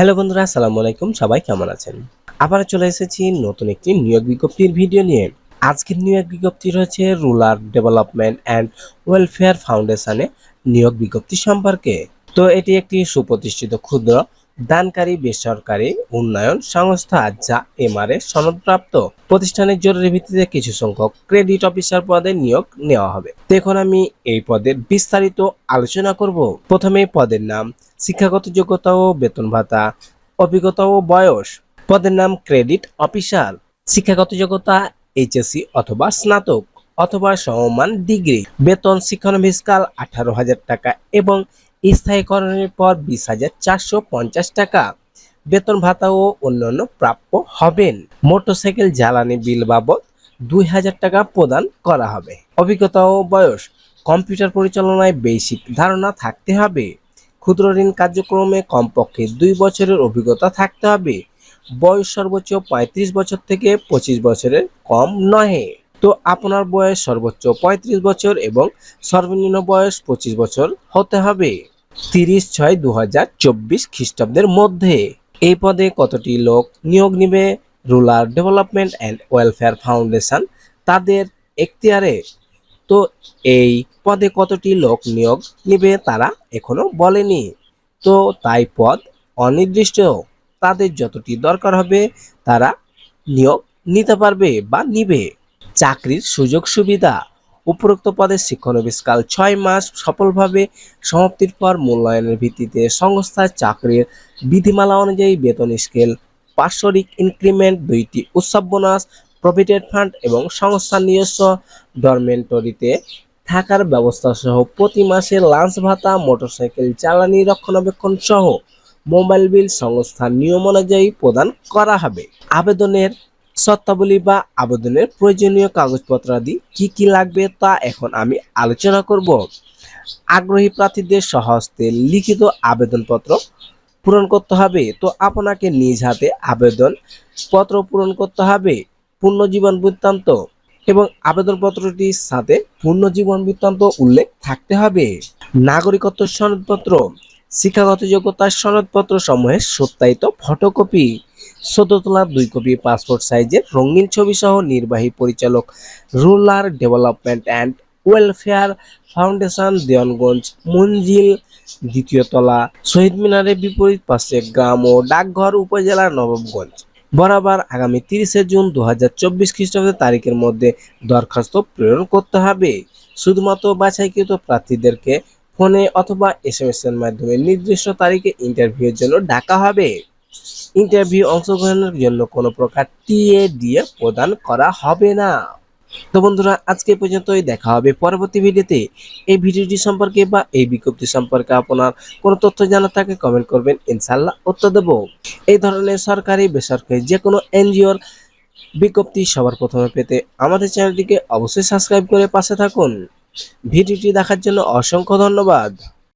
Hello বন্ধুরা, আসসালামু আলাইকুম। সবাই কেমন আছেন? আবার চলে এসেছি নতুন একটি নিয়োগ বিজ্ঞপ্তির ভিডিও নিয়ে। আজকের নিয়োগ বিজ্ঞপ্তি রয়েছে রুরাল ডেভেলপমেন্ট অ্যান্ড ওয়েলফেয়ার ফাউন্ডেশনে নিয়োগ বিজ্ঞপ্তি সম্পর্কে। তো এটি একটি সুপ্রতিষ্ঠিত ক্ষুদ্র দানকারী বেসরকারি উন্নয়ন সংস্থা যা এমআরএ সনদপ্রাপ্ত। প্রতিষ্ঠানের জরুরি ভিত্তিতে কিছু সংখ্যক ক্রেডিট অফিসার পদে নিয়োগ নেওয়া হবে। তো এখন আমি এই পদের বিস্তারিত আলোচনা করব। প্রথমে পদের নাম, শিক্ষাগত যোগ্যতা ও বেতন ভাতা, অভিজ্ঞতা ও বয়স। পদের নাম ক্রেডিট অফিসার শিক্ষাগত যোগ্যতা, এইচএসসি অথবা স্নাতক অথবা সমমান ডিগ্রি। বেতন শিক্ষানবিষ্কাল আঠারো হাজার টাকা এবং স্থায়ীকরণের পর বিশ হাজার চারশো পঞ্চাশ টাকা। বেতন ভাতা ও অন্যান্য প্রাপ্য হবেন। মোটরসাইকেল জ্বালানি বিল বাবদ দুই হাজার টাকা প্রদান করা হবে। অভিজ্ঞতা ও বয়স, কম্পিউটার পরিচালনায় বেসিক ধারণা থাকতে হবে। ক্ষুদ্র ঋণ কার্যক্রমে কমপক্ষে দুই বছরের অভিজ্ঞতা থাকতে হবে। বয়স সর্বোচ্চ পঁয়ত্রিশ বছর থেকে পঁচিশ বছরের কম নহে। তো আপনার বয়স সর্বোচ্চ পঁয়ত্রিশ বছর এবং সর্বনিম্ন বয়স পঁচিশ বছর হতে হবে। তিরিশ ছয় দু হাজার চব্বিশ খ্রিস্টাব্দের মধ্যে। এই পদে কতটি লোক নিয়োগ নিবে? Rural development and welfare foundation তাদের এখতিয়ারে। তো এই পদে কতটি লোক নিয়োগ নিবে তারা এখনও বলেনি। তো তাই পদ অনির্দিষ্ট। তাদের যতটি দরকার হবে তারা নিয়োগ নিতে পারবে বা নিবে। চাকরির সুযোগ সুবিধা। উপরোক্ত পদের শিক্ষানবিষ্কাল ছয় মাস সফলভাবে সমাপ্তির পর মূল্যায়নের ভিত্তিতে সংস্থার চাকরির বিধিমালা অনুযায়ী বেতন স্কেল, বাৎসরিক ইনক্রিমেন্ট, দুইটি উৎসব বোনাস, প্রভিডেন্ট ফান্ড এবং সংস্থার নিজস্ব ডরমেন্টরিতে থাকার ব্যবস্থা সহ প্রতি মাসে লাঞ্চ ভাতা, মোটরসাইকেল জ্বালানি রক্ষণাবেক্ষণ সহ মোবাইল বিল সংস্থার নিয়ম অনুযায়ী প্রদান করা হবে। আবেদনের শর্তাবলী বা আবেদনের প্রয়োজনীয় কাগজপত্রাদি কি কি লাগবে তা এখন আমি আলোচনা করব। আগ্রহী প্রার্থীদের সহস্তে লিখিত আবেদনপত্র পূরণ করতে হবে। তো আপনাকে নিজ হাতে আবেদন পত্র পূরণ করতে হবে পূর্ণ জীবন বৃত্তান্ত এবং আবেদনপত্রটির সাথে পূর্ণ জীবন বৃত্তান্ত উল্লেখ থাকতে হবে। নাগরিকত্ব সনদপত্র, শিক্ষাগত যোগ্যতার সনদপত্র সমূহের সত্যায়িত ফটোকপি সদ্য দুই কপি পাসপোর্ট সাইজের রঙিন ছবি সহ নির্বাহী পরিচালক rural development and welfare foundation Dewanganj মঞ্জিল দ্বিতীয় তলা শহীদ মিনারের বিপরীত পাশে গ্রাম ও ডাকঘর উপজেলা নবাবগঞ্জ। বরাবর আগামী তিরিশে জুন দু হাজার চব্বিশ খ্রিস্টাব্দের তারিখের মধ্যে দরখাস্ত প্রেরণ করতে হবে। শুধুমাত্র বাছাইকৃত প্রার্থীদেরকে ফোনে অথবা এস এর মাধ্যমে নির্দিষ্ট তারিখে ইন্টারভিউয়ের জন্য ডাকা হবে। ইন্টারভিউ অংশগ্রহণের জন্য কোনো প্রকার টিএ দিয়ে প্রদান করা হবে না। তো বন্ধুরা, আজকে পর্যন্তই। দেখা হবে পরবর্তী ভিডিওতে। এই ভিডিওটি সম্পর্কে বা এই বিজ্ঞপ্তি সম্পর্কে আপনার কোনো তথ্য জানা থাকে কমেন্ট করবেন। ইনশাল্লাহ উত্তর দেব। এই ধরনের সরকারি, বেসরকারি যে কোনো এনজিওর বিজ্ঞপ্তি সবার প্রথমে পেতে আমাদের চ্যানেলটিকে অবশ্যই সাবস্ক্রাইব করে পাশে থাকুন। ভিডিওটি দেখার জন্য অসংখ্য ধন্যবাদ।